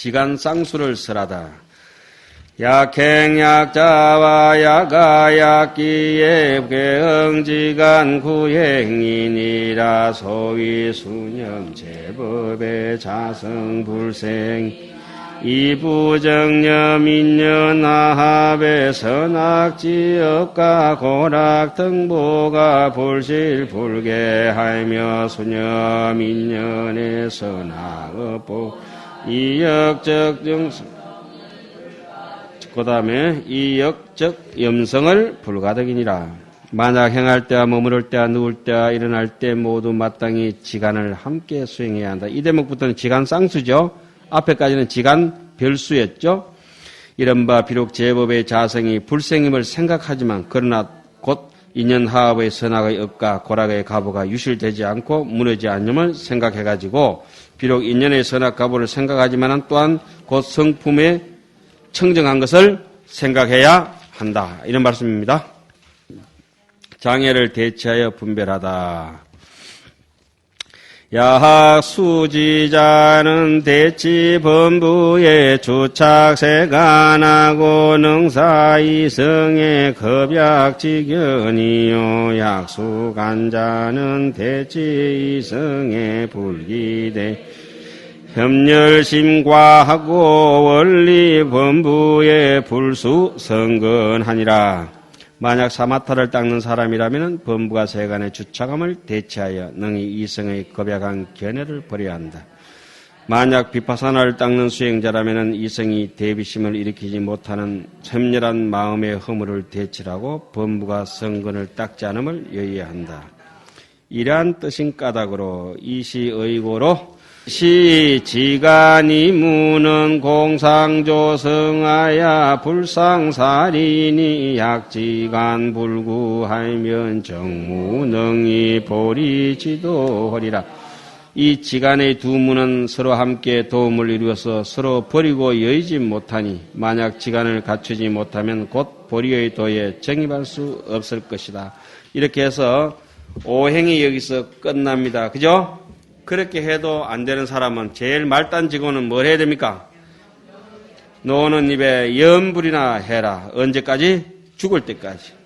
지간 쌍수를 설하다. 약행약자와 약가약기에 괴응지간 구행이니라 소위 수념 제법의 자성불생 이부정념 인연아합의 선악지역과 고락 등보가 불실불개하며 수념 인연의 선악업보 이역적 정성 그 다음에 이역적 염성을 불가득이니라. 만약 행할 때와 머무를 때와 누울 때와 일어날 때 모두 마땅히 지간을 함께 수행해야 한다. 이 대목부터는 지간 쌍수죠. 앞에까지는 지간 별수였죠. 이른바 비록 제법의 자성이 불생임을 생각하지만 그러나 곧 인연하업의 선악의 업과 고락의 가보가 유실되지 않고 무너지지 않음을 생각해 가지고 비록 인연의 선악 가보를 생각하지만 또한 곧 성품의 청정한 것을 생각해야 한다. 이런 말씀입니다. 장애를 대체하여 분별하다. 야학 수지자는 대치 범부의 주착세간하고 능사 이성의 겁약지견이요 약수간자는 대치 이성의 불기대 협렬심과하고 원리 범부의 불수 성근하니라. 만약 사마타를 닦는 사람이라면 범부가 세간의 주차감을 대체하여 능히 이성의 겁약한 견해를 버려야 한다. 만약 비파사나를 닦는 수행자라면 이성이 대비심을 일으키지 못하는 샘렬한 마음의 허물을 대치하고 범부가 성근을 닦지 않음을 여의해야 한다. 이러한 뜻인 까닭으로 이시의고로 시 지간이 무는 공상조성하야 불상살인이 약지간 불구하면 정무능이 보리지도하리라. 이 지간의 두 문은 서로 함께 도움을 이루어서 서로 버리고 여의지 못하니 만약 지간을 갖추지 못하면 곧 보리의 도에 정입할 수 없을 것이다. 이렇게 해서 오행이 여기서 끝납니다. 그죠? 그렇게 해도 안 되는 사람은 제일 말단지고는 뭘 해야 됩니까? 노는 입에 염불이나 해라. 언제까지? 죽을 때까지.